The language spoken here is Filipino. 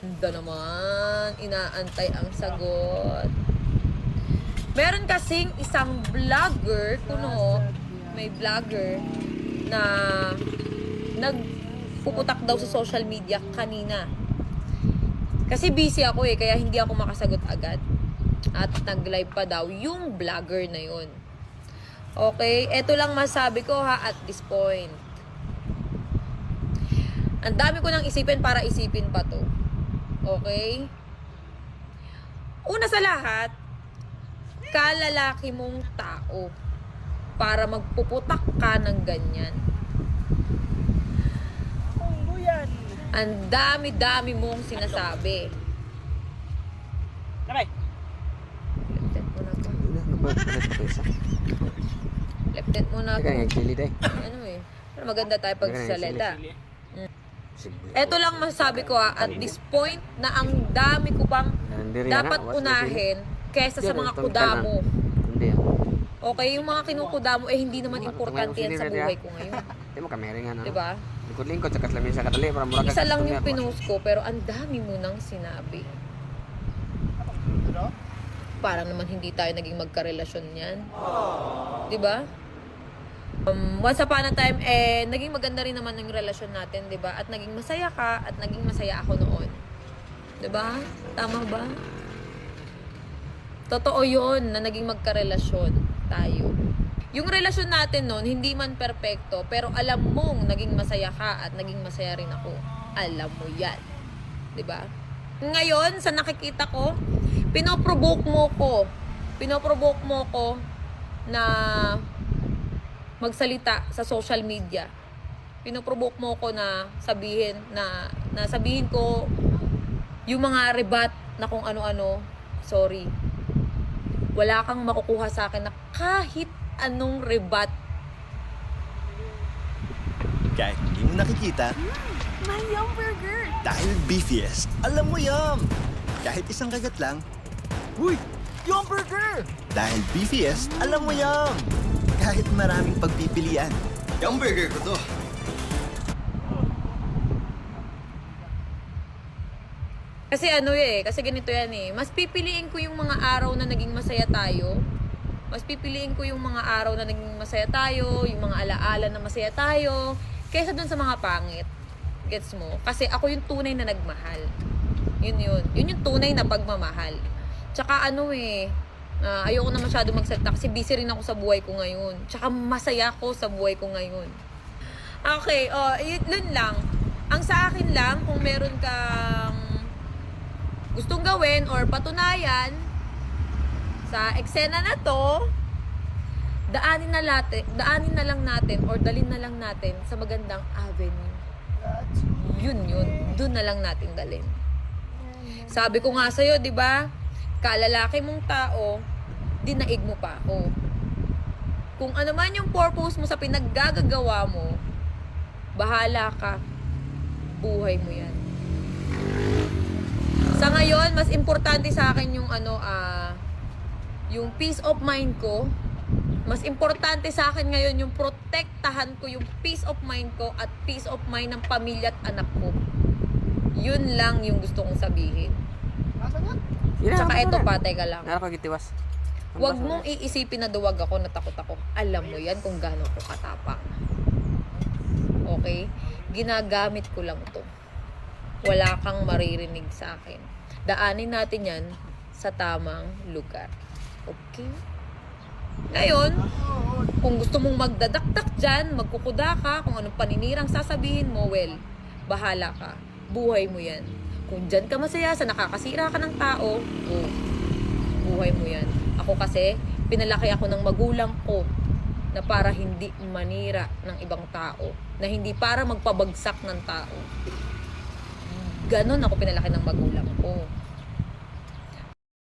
Ganda naman. Inaantay ang sagot. Meron kasing isang vlogger, kuno, may vlogger na nagpuputak daw sa social media kanina. Kasi busy ako eh, kaya hindi ako makasagot agad. At nag-live pa daw yung vlogger na yun. Okay, eto lang masabi ko ha at this point. Ang dami ko nang isipin para isipin pa to. Okay? Una sa lahat, kalalaki mong tao para magpuputak ka ng ganyan. Ang dami-dami mong sinasabi. Kamay. Left hand mo na to. Hand mo na to. Ano eh. Pero maganda tayo pag Maganda yung Eto lang masasabi ko ha, at this point na ang dami ko pang dapat na unahin kesa sa mga itong kuda kanan. mo. sili. Hindi ah. Okay, yung mga kinukuda mo, eh hindi naman Ano, importante yan sa buhay diya. ko ngayon. Di mo kamera nga na. Diba? Lingkod-lingkod sa kaslamin sa katali para mura ka Isa lang yung pinost ko, pero ang dami mo nang sinabi. Parang naman hindi tayo naging magkarelasyon yan. Di ba? Um, once upon a time, eh, naging maganda rin naman yung relasyon natin, di ba? At naging masaya ka, at naging masaya ako noon. Di ba? Tama ba? Totoo yon na naging magkarelasyon tayo. Yung relasyon natin noon, hindi man perpekto, pero alam mong naging masaya ka at naging masaya rin ako. Alam mo yan. ba? Ngayon, sa nakikita ko, pinoprovoke mo ko. Pinoprovoke mo ko na magsalita sa social media. Pinoprovoke mo ko na sabihin na, na sabihin ko yung mga rebat na kung ano-ano. Sorry. Wala kang makukuha sa akin na kahit anong rebat Kahit hindi mo nakikita, My yum burger! dahil beefiest, alam mo yum! Kahit isang kagat lang, Uy! Yung burger! Dahil beefiest, alam mo yum! Kahit maraming pagpipilian. Yung burger ko to! Kasi ano eh, kasi ganito yan eh. Mas pipiliin ko yung mga araw na naging masaya tayo. Mas pipiliin ko yung mga araw na naging masaya tayo, yung mga alaala na masaya tayo, kaysa dun sa mga pangit. Gets mo? Kasi ako yung tunay na nagmahal. Yun yun. Yun yung tunay na pagmamahal. Tsaka ano eh, ah, ayoko na masyado magsalita kasi busy rin ako sa buhay ko ngayon. Tsaka masaya ako sa buhay ko ngayon. Okay, oh, yun lang. Ang sa akin lang, kung meron kang gustong gawin or patunayan sa eksena na to, daanin na natin, daanin na lang natin or dalin na lang natin sa magandang avenue. Yun yun, doon na lang natin dalin. Sabi ko nga sa'yo, di ba? Kalalaki mong tao, dinaig mo pa ako. Kung ano man yung purpose mo sa pinaggagagawa mo, bahala ka. Buhay mo yan. Sa ngayon, mas importante sa akin yung ano, ah, yung peace of mind ko. Mas importante sa akin ngayon yung protektahan ko yung peace of mind ko at peace of mind ng pamilya at anak ko. Yun lang yung gusto kong sabihin. Yan Tsaka ito pa, teka lang. Nara ko gitiwas. Ang Huwag mong iisipin na duwag ako, natakot ako. Alam mo yan kung gaano ko katapang. Okay? Ginagamit ko lang to. Wala kang maririnig sa akin. Daanin natin yan sa tamang lugar. Okay? Ngayon, kung gusto mong magdadakdak dyan, magkukuda ka, kung anong paninirang sasabihin mo, well, bahala ka. Buhay mo yan. Kung dyan ka masaya sa nakakasira ka ng tao, oh, buhay mo yan. Ako kasi, pinalaki ako ng magulang ko na para hindi manira ng ibang tao. Na hindi para magpabagsak ng tao. Ganon ako pinalaki ng magulang ko.